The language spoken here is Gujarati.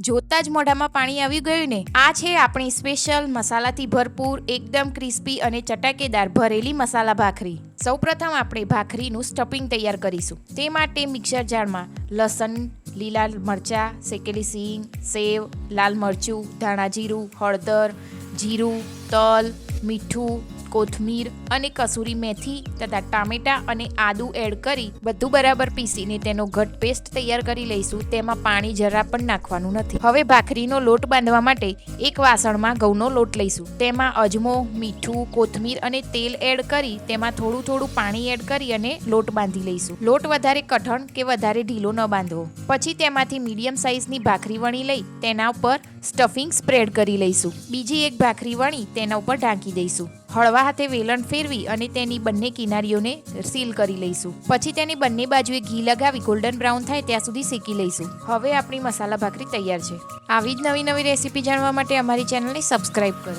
જોતા જ મોઢામાં પાણી આવી ગયું ને? આ છે આપણી સ્પેશિયલ મસાલાથી ભરપૂર, એકદમ ક્રિસ્પી અને ચટાકેદાર ભરેલી મસાલા ભાખરી. સૌપ્રથમ આપણે ભાખરીનું સ્ટફિંગ તૈયાર કરીશું. તે માટે મિક્સર જારમાં લસણ, લીલા મરચાં, શેકેલી સીંગ, સેવ, લાલ મરચું, ધાણા જીરું, હળદર, જીરું, તલ, મીઠું કોથમીર અને કસૂરી મેથી તથા ટામેટા અને આદુ એડ કરી બધું બરાબર પીસીને તેનો ઘટ પેસ્ટ તૈયાર કરી લઈશું. તેમાં પાણી જરા પણ નાખવાનું નથી. હવે ભાખરીનો લોટ બાંધવા માટે એક વાસણમાં ઘઉંનો લોટ લઈશું. તેમાં અજમો, મીઠું, કોથમીર અને તેલ એડ કરી તેમાં થોડું થોડું પાણી એડ કરી અને લોટ બાંધી લઈશું. લોટ વધારે કઠણ કે વધારે ઢીલો ન બાંધવો. પછી તેમાંથી મીડિયમ સાઇઝની ભાખરી વણી લઈ તેના ઉપર સ્ટફિંગ સ્પ્રેડ કરી લઈશું. બીજી એક ભાખરી વણી તેના ઉપર ઢાંકી દઈશું. હળવા હાથે વેલણ ફેરવી અને તેની બંને કિનારીઓને સીલ કરી લઈશું. પછી તેની બંને બાજુએ ઘી લગાવી ગોલ્ડન બ્રાઉન થાય ત્યાં સુધી શેકી લઈશું. હવે આપણી મસાલા ભાખરી તૈયાર છે. આવી જ નવી નવી રેસીપી જાણવા માટે અમારી ચેનલને સબસ્ક્રાઇબ કરો.